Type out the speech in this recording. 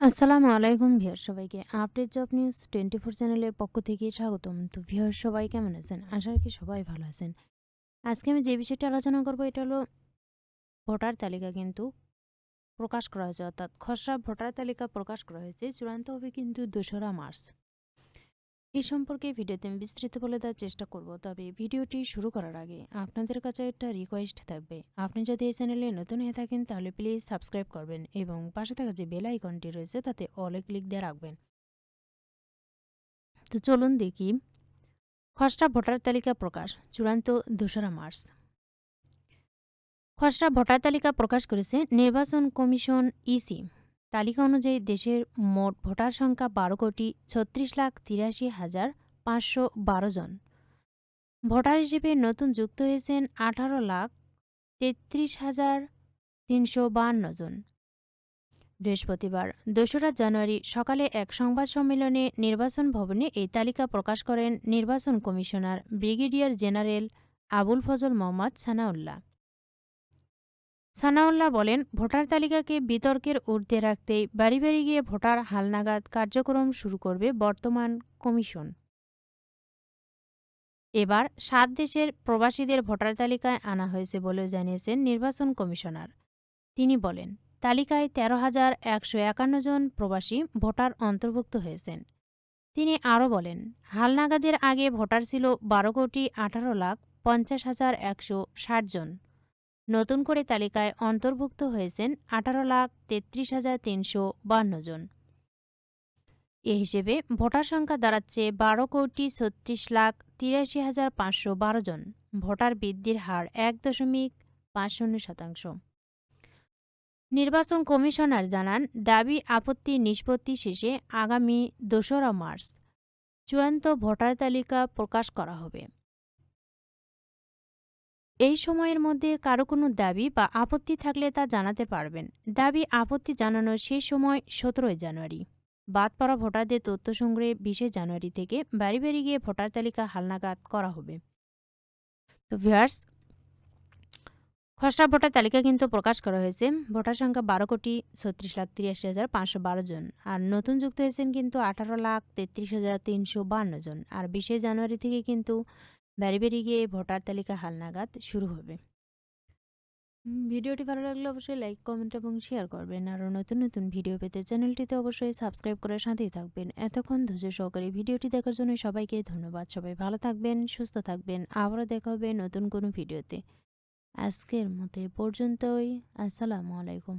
আসসালামু আলাইকুম ভিয়ার সবাইকে। Update job news twenty four চ্যানেলের পক্ষ থেকে স্বাগতম। তো ভিয়ার সবাই কেমন আছেন? আশা রাখি সবাই ভালো আছেন। আজকে আমি যে বিষয়টি আলোচনা করব, এটা হলো ভোটার তালিকা কিন্তু প্রকাশ করা হয়েছে, অর্থাৎ খসড়া ভোটার তালিকা প্রকাশ করা হয়েছে। চূড়ান্ত হবে কিন্তু দোসরা মার্চ। এই সম্পর্কে ভিডিওতে আমি বিস্তৃত বলে দেওয়ার চেষ্টা করব, তবে ভিডিওটি শুরু করার আগে আপনাদের কাছে একটা রিকোয়েস্ট থাকবে। আপনি যদি এই চ্যানেলে নতুন হয়ে থাকেন, তাহলে প্লিজ সাবস্ক্রাইব করবেন এবং পাশে থাকা যে বেল আইকনটি রয়েছে, তাতে অলে ক্লিক দিয়ে রাখবেন। তো চলুন দেখি। খসড়া ভোটার তালিকা প্রকাশ, চূড়ান্ত দোসরা মার্চ। খসড়া ভোটার তালিকা প্রকাশ করেছে নির্বাচন কমিশন ইসি তালিকা অনুযায়ী দেশের মোট ভোটার সংখ্যা বারো কোটি ছত্রিশ লাখ তিরাশি হাজার পাঁচশো বারো জন। ভোটার হিসেবে নতুন যুক্ত হয়েছেন আঠারো লাখ তেত্রিশ হাজার তিনশো বাহান্ন জন। বৃহস্পতিবার, দোসরা জানুয়ারি সকালে এক সংবাদ সম্মেলনে নির্বাচন ভবনে এই তালিকা প্রকাশ করেন নির্বাচন commissioner brigadier general Abul Fazal Mohammad Sanaullah. Sanaullah বলেন, ভোটার তালিকাকে বিতর্কের ঊর্ধ্বে রাখতেই বাড়ি বাড়ি গিয়ে ভোটার হালনাগাদ কার্যক্রম শুরু করবে বর্তমান কমিশন। এবার সাত দেশের প্রবাসীদের ভোটার তালিকায় আনা হয়েছে বলেও জানিয়েছেন নির্বাচন কমিশনার। তিনি বলেন, তালিকায় তেরো হাজার একশো একান্ন জন প্রবাসী ভোটার অন্তর্ভুক্ত হয়েছেন। তিনি আরও বলেন, হালনাগাদের আগে ভোটার ছিল বারো কোটি আঠারো লাখ পঞ্চাশ হাজার একশো ষাট জন। নতুন করে তালিকায় অন্তর্ভুক্ত হয়েছেন আঠারো লাখ তেত্রিশ হাজার তিনশো বান্ন জন। এ হিসেবে ভোটার সংখ্যা দাঁড়াচ্ছে বারো কোটি ছত্রিশ লাখ তিরাশি হাজার পাঁচশো বারো জন। ভোটার বৃদ্ধির হার এক দশমিক পাঁচ শূন্য শতাংশ। নির্বাচন কমিশনার জানান, দাবি আপত্তি নিষ্পত্তি শেষে আগামী দোসরা মার্চ চূড়ান্ত ভোটার তালিকা প্রকাশ করা হবে। এই সময়ের মধ্যে কারও কোনো দাবি বা আপত্তি থাকলে তা জানাতে পারবেন। দাবি আপত্তি জানানোর শেষ সময় সতেরোই জানুয়ারি। বাদ পড়া ভোটারদের তথ্য সংগ্রহে বিশে জানুয়ারি থেকে বাড়ি বাড়ি গিয়ে ভোটার তালিকা হালনাগাদ করা হবে। তো ভিউয়ার্স, খসড়া ভোটার তালিকা কিন্তু প্রকাশ করা হয়েছে। ভোটার সংখ্যা বারো কোটি ছত্রিশ লাখ তিরাশি হাজার পাঁচশো বারো জন আর নতুন যুক্ত হয়েছেন কিন্তু আঠারো লাখ তেত্রিশ হাজার তিনশো বান্ন জন। আর বিশে জানুয়ারি থেকে কিন্তু বাড়ি বাড়ি গিয়ে ভোটার তালিকা হালনাগাদ শুরু হবে। ভিডিওটি ভালো লাগলে অবশ্যই লাইক কমেন্ট এবং শেয়ার করবেন। আরও নতুন নতুন ভিডিও পেতে চ্যানেলটিতে অবশ্যই সাবস্ক্রাইব করে সাথেই থাকবেন। এতক্ষণ ধৈর্য সহকারে ভিডিওটি দেখার জন্য সবাইকে ধন্যবাদ। সবাই ভালো থাকবেন, সুস্থ থাকবেন। আবারও দেখা হবে নতুন কোনো ভিডিওতে। আজকের মতো পর্যন্তই। আসসালামু আলাইকুম।